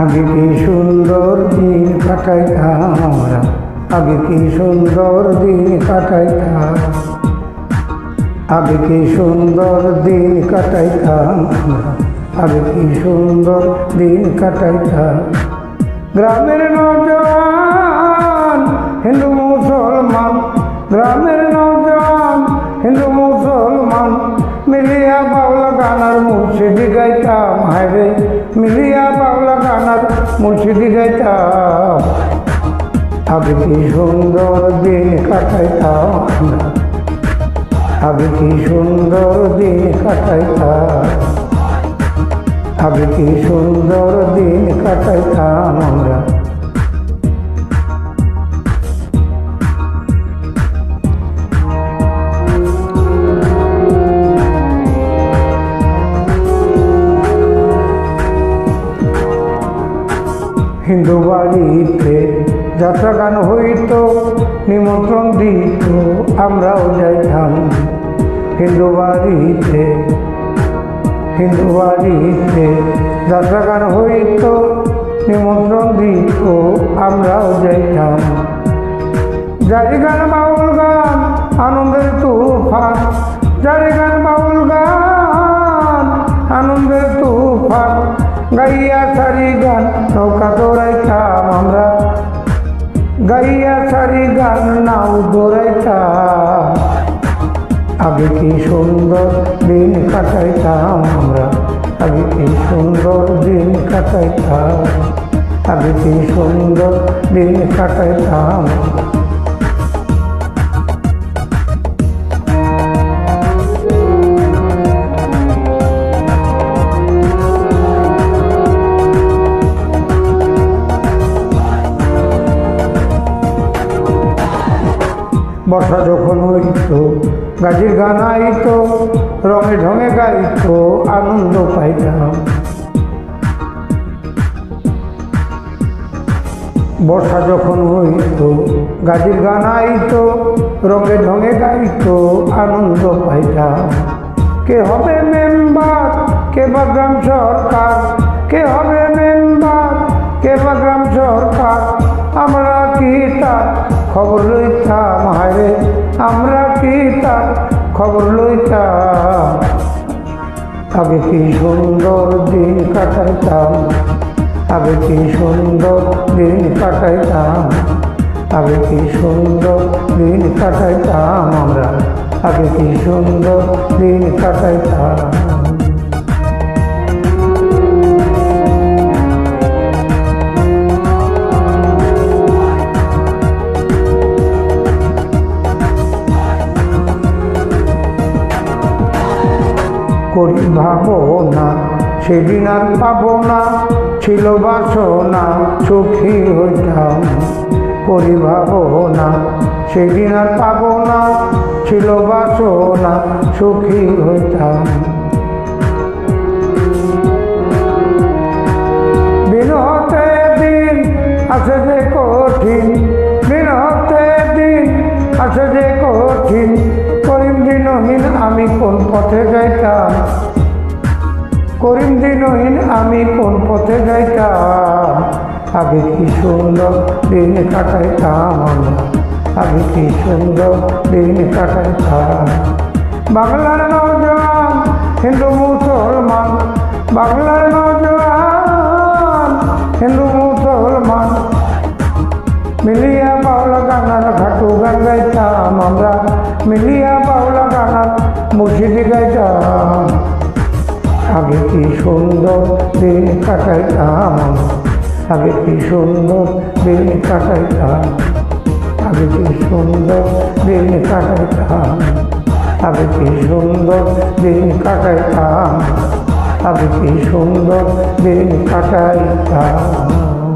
আগে কি সুন্দর দিন কাটাইতাম? আমরা আগে কি সুন্দর দিন কাটাইতাম? আগে কি সুন্দর দিন কাটাইতাম? আগে কি সুন্দর দিন কাটাইতাম? গ্রামের নজওয়ান হিন্দু মুসলমান, গ্রামের নজওয়ান হিন্দু মুসলমান, মিলিয়া বাউলা গানার মুর্শিদি গাইতাম। হায়রে মিলিয়া মুর্শিদি গাইতাম। আগে কি সুন্দর দিন কাটাইতাম। আগে কি সুন্দর দিন কাটাইতাম। আগে কি সুন্দর দিন কাটাইতাম আমরা। হিন্দু বাড়িতে যাত্রা গান হইত, নিমন্ত্রণ দিত, আমরাও যাইতাম হিন্দু বাড়িতে হিন্দু বাড়িতে যাত্রা গান হইত, নিমন্ত্রণ দিত, আমরাও যাইতাম। জারি গান বাউল গান, আনন্দের গাইয়া সারি গান, নৌকা দৌড়াইতাম আমরা। গাইয়া সারি গান, নাও দৌড়াইতাম আগে কি সুন্দর দিন কাটাইতাম আমরা? আগে কি সুন্দর দিন কাটাইতাম? আগে কি সুন্দর দিন কাটাইতাম বর্ষা যখন হইত, গাজির গান আইত, রঙে ঢঙে গাইত, আনন্দ পাইতাম। বর্ষা যখন হইত, গাজির গান আইত, রঙে ঢঙে গাইত, আনন্দ পাইতাম। কে হবে মেম্বার, কে বা গ্রাম সরকার? কে হবে মেম্বার, কে বা গ্রাম সরকার? আমরা কি তার খবর লইতাম, হায়রে, আমরা কি তার খবর লইতাম? আগে কি সুন্দর দিন কাটাইতাম আগে কি সুন্দর দিন কাটাইতাম? আগে কি সুন্দর দিন কাটাইতাম আমরা আগে কি সুন্দর দিন কাটাইতাম? করি ভাবনা, সেদিন আর পাবো না ছিল বাসনা, সুখী হইতাম করি ভাবনা। সেদিন আর পাবো না ছিল বাসনা, সুখী হইতাম। দিন হতে দিন আছে যে কঠিন, বিনহতে দিন আছে যে কঠিন। দিনহীন আমি কোন পথে যাইতাম? করিম দিনহীন আমি কোন পথে যাইতাম? আগে কি সুন্দর দিন কাটাইতাম আগে কি সুন্দর দিন কাটাইতাম? বাংলার নজওয়ান হিন্দু মুসলমান, বাংলার নজওয়ান হিন্দু মুসলমান। মিলিয়া পাওলা গানার ঘাটু গান গাইতাম আমরা, মিলিয়া পাওলা গাইতাম আগে কি সুন্দর দিন কাটাইতাম, আগে কি সুন্দর দিন কাটাইতাম, আগে কি সুন্দর দিন কাটাইতাম, আগে কি সুন্দর দিন কাটাইতাম, আগে কি সুন্দর দিন কাটাইতাম।